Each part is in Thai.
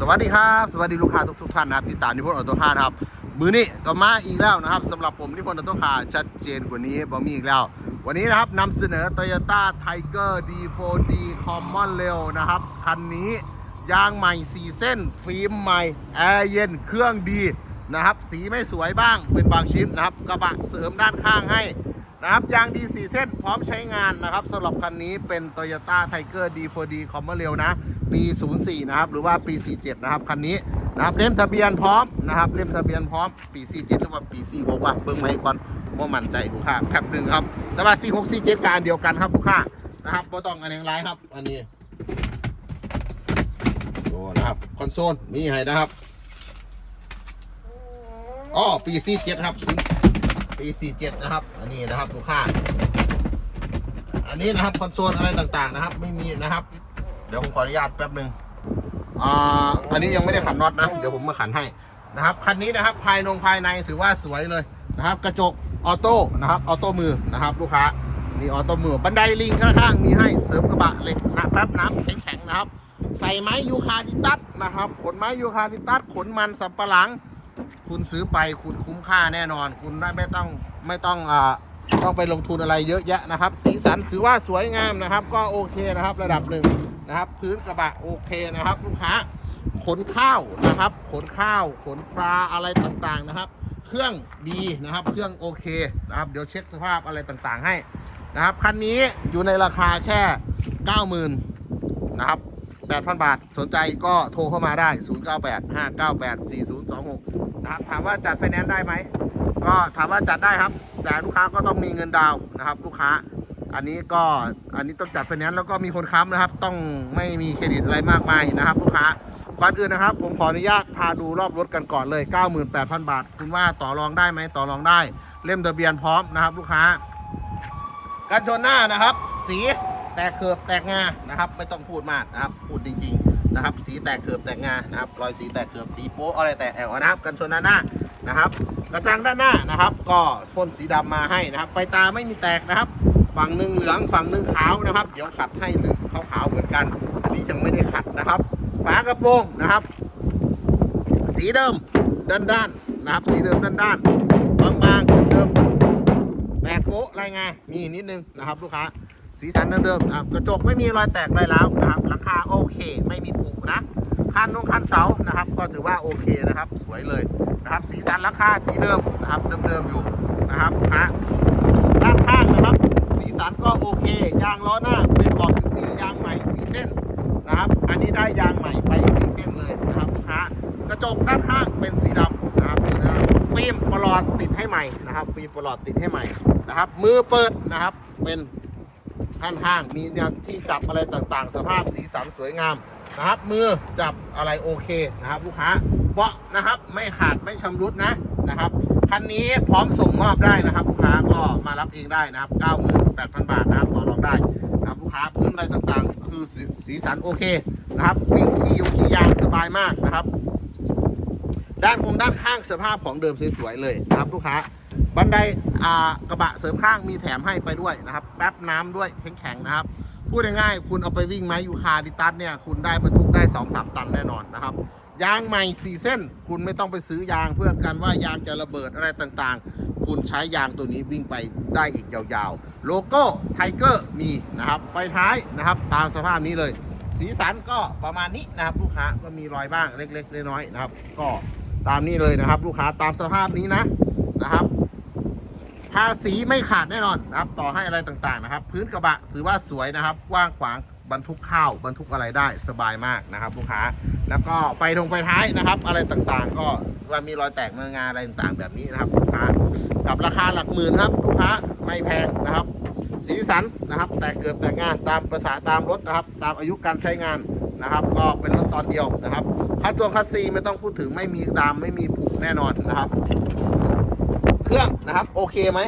สวัสดีครับ สวัสดีลูกค้าทุกทุกท่านนะครับติดตามนิพนธ์ออโต้คาร์ครับ มือนี้ก็มาอีกแล้วนะครับสำหรับผมนิพนธ์ออโต้คาร์ชัดเจนกว่านี้บ่มีอีกแล้ว วันนี้นะครับนำเสนอ Toyota Tiger D4D Common Rail นะครับ คันนี้ยางใหม่ 4 เส้น ฟิล์มใหม่ แอร์เย็น เครื่องดีนะครับ สีไม่สวยบ้างเป็นบางชิ้นนะครับ กระบะเสริมด้านข้างให้นะครับยางดี4เส้นพร้อมใช้งานนะครับสำหรับคันนี้เป็น Toyota Tiger D4D Common Rail นะ ปี 04 นะครับ หรือว่าปี 47 นะครับ คันนี้นะครับ เล่มทะเบียนพร้อมนะครับ เล่มทะเบียนพร้อม ปี 47 หรือว่าปี 46ว่าเบิ่งไหมก่อนว่ามั่นใจลูกค้าแคปหนึ่งครับ แต่ว่า 46 47 การเดียวกันครับลูกค้านะครับบ่ต้องอันอย่างไรครับ อันนี้โอ้นะครับ คอนโซลมีให้นะครับอ๋อปี 47 ครับ ปี 47 นะครับ อันนี้นะครับลูกค้าอันนี้นะครับคอนโซลอะไรต่างๆนะครับ ไม่มีนะครับ เดี๋ยวผมขออนุญาตแป๊บหนึ่งอ่าอันนี้ยังไม่ได้ขันน็อตนะ เดี๋ยวผมมาขันให้นะครับคันนี้นะครับภายนงภายในถือว่าสวยเลยนะครับ กระจกออโต้นะครับออโต้มือนะครับ ลูกค้านี่ออโต้มือบันไดลิงข้างๆมีให้เสริมกระบะเหล็กนะแป๊บน้ำแข็งๆนะครับ ใส่ไม้ยูคาดิตัสนะครับ ขนไม้ยูคาดิตัสขนมันสับปะหลัง คุณซื้อไปคุณคุ้มค่าแน่นอน คุณได้ไม่ต้องไม่ต้องอ่าต้องไปลงทุนอะไรเยอะแยะนะครับ สีสันถือว่าสวยงามนะครับ ก็โอเคนะครับ ระดับหนึ่ง นะครับ พื้นกระบะโอเคนะครับ ลูกค้าขนข้าวนะครับ ขนข้าวขนปลาอะไรต่างๆนะครับ เครื่องดีนะครับ เครื่องโอเคนะครับ เดี๋ยวเช็คสภาพอะไรต่างๆให้นะครับคันนี้อยู่ในราคาแค่ 90,000นะครับ8,000 บาท สนใจก็โทรเข้ามาได้ 098 598 4026 นะครับ ถามว่าจัดไฟแนนซ์ได้ไหม ก็ถามว่าจัดได้ครับ แต่ลูกค้าก็ต้องมีเงินดาวน์นะครับ ลูกค้า อันนี้ก็อันนี้ต้องจัดไฟแนนซ์แล้วก็มีคนค้ำนะครับ ต้องไม่มีเครดิตอะไรมากมายนะครับลูกค้าก่อนอื่นนะครับ ผมขออนุญาตพาดูรอบรถกันก่อนเลย 98,000 บาท คุณว่าต่อรองได้ไหมต่อรองได้ เล่มทะเบียนพร้อมนะครับ ลูกค้ากันชนหน้านะครับ สีแตกเขือบแตกงานะครับ ไม่ต้องพูดมากนะครับ พูดจริงๆนะครับ สีแตกเขือบแตกงานะครับรอยสีแตกเขือบสีโป๊ะอะไรแตกแอวนะครับกันชนด้านหน้านะครับ กระจังด้านหน้านะครับ ก็พ่นสีดำมาให้นะครับไฟตาไม่มีแตกนะครับ ฝั่งหนึ่งเหลืองฝั่งหนึ่งขาวนะครับ เดี๋ยวขัดให้หนึ่งขาวๆเหมือนกัน อันนี้ยังไม่ได้ขัดนะครับฝากระโปรงนะครับ สีเดิมด้านๆนะครับ สีเดิมด้านๆบางๆเดิมๆแตกโป๊ะอะไรไงมีนิดนึงนะครับ ลูกค้าสีสันเดิมๆนะครับกระจกไม่มีรอยแตกรอยร้าวนะครับราคาโอเค ไม่มีผุนะคันนงคันเสานะครับ ก็ถือว่าโอเคนะครับ สวยเลยนะครับ สีสันราคาสีเดิมนะครับเดิมๆอยู่นะครับลูกค้าด้านข้างนะครับ สีสันก็โอ เค ยางล้อหน้าเป็นขอบ14 ยางใหม่สีเส้นนะครับ อันนี้ได้ยางใหม่ไปสีเส้นเลยนะครับลูกค้ากระจกด้านข้างเป็นสีดำนะครับนี่นะครับฟิล์มปลอดติดให้ใหม่นะครับ ฟิล์มปลอดติดให้ใหม่นะครับ มือเปิดนะครับเป็นข้างข้างมีเนี่ยที่จับอะไรต่างๆ สภาพสีสันสวยงามนะครับ มือจับอะไรโอเคนะครับลูกค้าเบาะนะครับไม่ขาดไม่ชำรุดนะนะครับคันนี้พร้อมส่งมอบได้นะครับ ลูกค้าก็มารับเองได้นะครับ 8,000 บาทนะครับต่อรองได้นะครับลูกค้าพื้นอะไรต่างๆ คือสีสีสันโอเคนะครับวิ่งขี่ยงขี่ยางสบายมากนะครับ ด้านคงด้านข้างสภาพของเดิมสวยๆเลยนะครับลูกค้าบันไดอ่ากระบะเสริมข้างมีแถมให้ไปด้วยนะครับ แป๊บน้ำด้วยแข็งๆนะครับพูดง่ายๆคุณเอาไปวิ่งไม้ยูคาดิตัสเนี่ยคุณได้บรรทุกได้2อสตันแน่นอนนะครับยางใหม่ 4 เส้น คุณไม่ต้องไปซื้อยางเพื่อกันว่ายางจะระเบิดอะไรต่างๆ คุณใช้ยางตัวนี้วิ่งไปได้อีกยาวๆ โลโก้ไทเกอร์มีนะครับ ไฟท้ายนะครับ ตามสภาพนี้เลย สีสันก็ประมาณนี้นะครับ ลูกค้าก็มีรอยบ้างเล็กๆน้อยๆนะครับ ก็ตามนี้เลยนะครับ ลูกค้าตามสภาพนี้นะนะครับภาษีไม่ขาดแน่นอนนะครับ ต่อให้อะไรต่างๆนะครับ พื้นกระบะถือว่าสวยนะครับกว้างขวางบรรทุกข้าวบรรทุกอะไรได้สบายมากนะครับ ลูกค้า แล้วก็ไฟทงไฟท้ายนะครับ อะไรต่างๆ ก็ ว่ามีรอยแตกเมืองานอะไรต่างๆแบบนี้นะครับลูกค้ากับราคาหลักหมื่นครับลูกค้าไม่แพงนะครับ สีสันนะครับ แต่เกิดแต่งานตามภาษาตามรถนะครับ ตามอายุการใช้งานนะครับ ก็เป็นรถตอนเดียวนะครับคันตัวคัสซีไม่ต้องพูดถึงไม่มีดามไม่มีผุแน่นอนนะครับ เครื่องนะครับโอเคไหม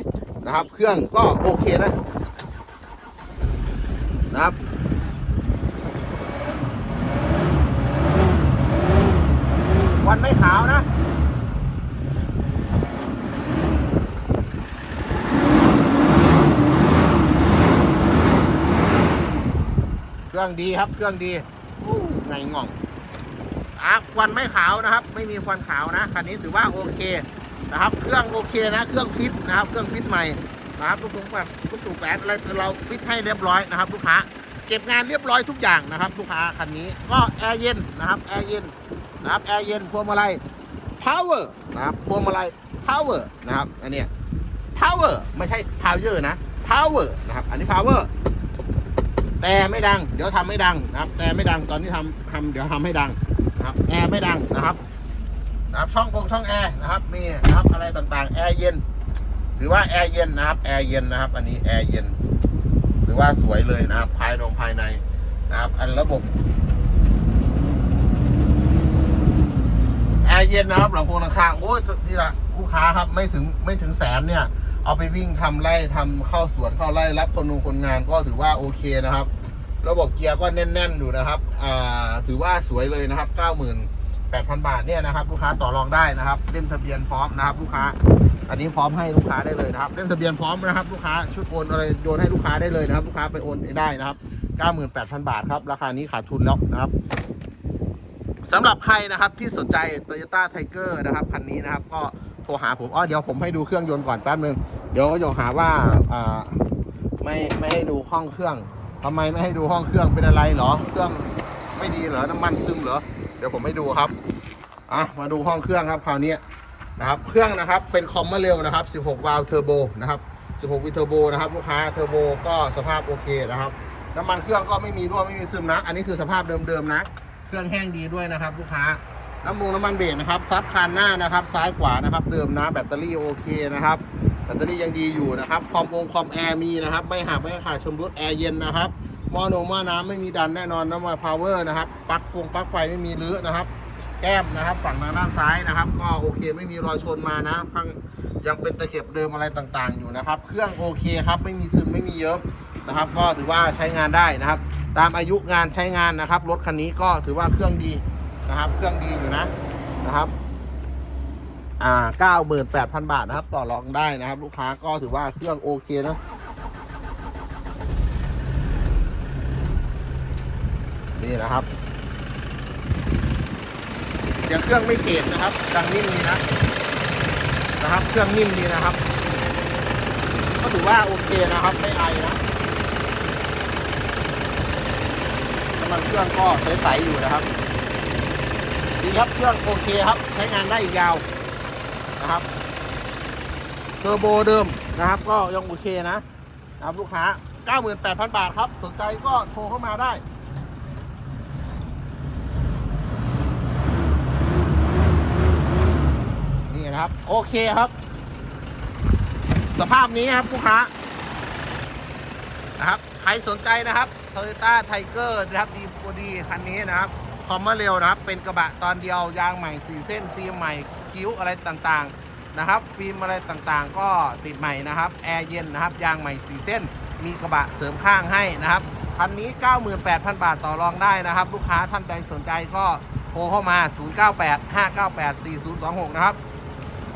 นะครับ เครื่องก็โอเคนะนะครับวันไม่ขาวนะ รื่องดีครับ เครื่องดีไงง่องอะควันไม่ขาวนะครับ ไม่มีควันขาวนะคันนี้ถือว่าโอเคนะครับ เครื่องโอเคนะ เครื่องฟิตนะครับ เครื่องฟิตใหม่นะครับลูกสูงแบบลูกสูงแปดอะไรเราฟิตให้เรียบร้อยนะครับ ลูกค้าเก็บงานเรียบร้อยทุกอย่างนะครับ ลูกค้าคันนี้ก็แอร์เย็นนะครับแอร์เย็นนะครับแอร์เย็นพวงมาลัย power นะครับพวงมาลัย power นะครับอันนี้ power ไม่ใช่ power นะ power นะครับ อันนี้ power แต่ไม่ดัง เดี๋ยวทำไม่ดังนะครับ แต่ไม่ดังตอนที่ทำทำเดี๋ยวทำให้ดังนะครับแอร์ไม่ดังนะครับนะครับช่องกงช่องแอร์นะครับมีนะครับอะไรต่างๆแอร์เย็นถือว่าแอร์เย็นนะครับแอร์เย็นนะครับ อันนี้แอร์เย็นถือว่าสวยเลยนะครับ ภายนงภายในนะครับ อันระบบแอร์เย็นนะครับหลังโพงหลังคาโอ้ยนี่ละลูกค้าครับไม่ถึงไม่ถึงแสนเนี่ย เอาไปวิ่งทำไร่ทำเข้าสวนเข้าไร่รับคนงคนงานก็ถือว่าโอเคนะครับ ระบบเกียร์ก็แน่น ๆ อยู่นะครับอ่าถือว่าสวยเลยนะครับ 98,000 บาทเนี่ยนะครับ ลูกค้าต่อรองได้นะครับเล่มทะเบียนพร้อมนะครับ ลูกค้า อันนี้พร้อมให้ลูกค้าได้เลยนะครับเล่มทะเบียนพร้อมนะครับ ลูกค้าชุดโอนอะไรโยนให้ลูกค้าได้เลยนะครับ ลูกค้าไปโอนได้นะครับ 98,000 บาทครับราคานี้ขาดทุนแล้วนะครับสำหรับใครนะครับที่สนใจ Toyota Tiger นะครับคันนี้นะครับก็ รหาผมอ๋อเดี๋ยวผมให้ดูเครื่องยนต์ก่อนแป๊บนึงเดี๋ยวก็จะหาว่าอ่าไม่ไม่ให้ดูห้องเครื่องทำไมไม่ให้ดูห้องเครื่องเป็นอะไรเหรอ เครื่องไม่ดีเหรอน้ำมันซึมเหรอเดี๋ยวผมให้ดูครับอะมาดูห้องเครื่องครับคราวนี้นะครับเครื่องนะครับเป็นคอมมาเร็วนะครับ 16 วาล์วเทอร์โบนะครับ 16 วิเทอร์โบนะครับลูกค้าเทอร์โบก็สภาพโอเคนะครับน้ำมันเครื่องก็ไม่มีรั่วไม่มีซึมนะ อันนี้คือสภาพเดิมๆนะ เครื่องแห้งดีด้วยนะครับ ลูกค้า น้ำมูน้ำมันเบรกนะครับซับคันหน้านะครับ ซ้ายขวานะครับ เดิมนะแบตเตอรี่โอเคนะครับแบตเตอรี่ยังดีอยู่นะครับคอมองคอมแอร์มีนะครับ ไม่หักไม่ขาดชมรุดแอร์เย็นนะครับหม้อนงหม้อน้ำไม่มีดันแน่นอนน้ำมันพาวเวอร์นะครับปลั๊กฟงปลั๊กไฟไม่มีรื้อนะครับ แก้มนะครับ ฝั่งทางด้านซ้ายนะครับ ก็โอเคไม่มีรอยชนมานะข้างยังเป็นตะเข็บเดิมอะไรต่างๆ อยู่นะครับ เครื่องโอเคครับไม่มีซึมไม่มีเยิ้มนะครับ ก็ถือว่าใช้งานได้นะครับ ตามอายุงานใช้งานนะครับรถคันนี้ก็ถือว่าเครื่องดี นะครับ เครื่องดีอยู่นะนะครับอ่าเก้าหมื่นแปดพันบาทนะครับ ต่อรองได้นะครับ ลูกค้าก็ถือว่าเครื่องโอเคนะนี่นะครับเสียงเครื่องไม่เขตนะครับ ดังนิ่มดีนะนะครับ เครื่องนิ่มดีนะครับ ก็ถือว่าโอเคนะครับ ไม่ไอนะน้ำมันเครื่องก็ใสๆอยู่นะครับ ดีครับ เครื่องโอเคครับ ใช้งานได้อีกยาวนะครับเทอร์โบเดิมนะครับ ก็ยังโอเคนะนะ ครับลูกค้า 98,000 บาทครับ สนใจก็โทรเข้ามาได้นี่นะครับ โอเคครับ สภาพนี้ครับลูกค้านะครับ ใครสนใจนะครับ Toyota Tiger นะครับดีโดีคันนี้นะครับ คอมเมอร์เร็วนะครับ เป็นกระบะตอนเดียวยางใหม่4เส้นฟิล์มใหม่คิ้วอะไรต่างๆนะครับฟิล์มอะไรต่างๆ ก็ติดใหม่นะครับแอร์เย็นนะครับยางใหม่4เส้น มีกระบะเสริมข้างให้นะครับคันนี้ 98,000 บาทต่อรองได้นะครับ ลูกค้าท่านใดสนใจก็โทรเข้ามา 0985984026 นะครับ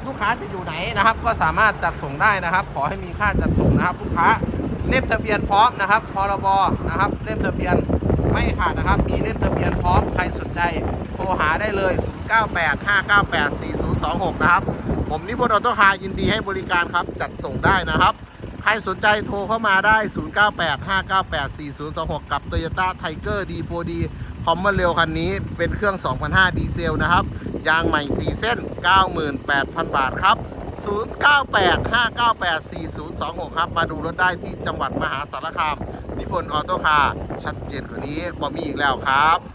ลูกค้าจะอยู่ไหนนะครับ ก็สามารถจัดส่งได้นะครับ ขอให้มีค่าจัดส่งนะครับ ลูกค้าเล่มทะเบียนพร้อมนะครับพรบนะครับเล่มทะเบียน ไม่ขาดนะครับ มีเล่มทะเบียนพร้อมใครสนใจโทรหาได้เลย 0985984026 นะครับ ผมนิพนธ์ออโต้คาร์ยินดีให้บริการครับจัดส่งได้นะครับ ใครสนใจโทรเข้ามาได้ 0985984026 กับ Toyota Tiger D4D คอมเมอร์เร็วคันนี้เป็นเครื่อง 2005 ดีเซลนะครับ ยางใหม่ 4 เส้น 98,000 บาทครับ 0985984026 ครับ มาดูรถได้ที่จังหวัดมหาสารคามนิพนธ์ออโต้คาร์ชั นกว่านี้บ่มีอีกแล้วครับ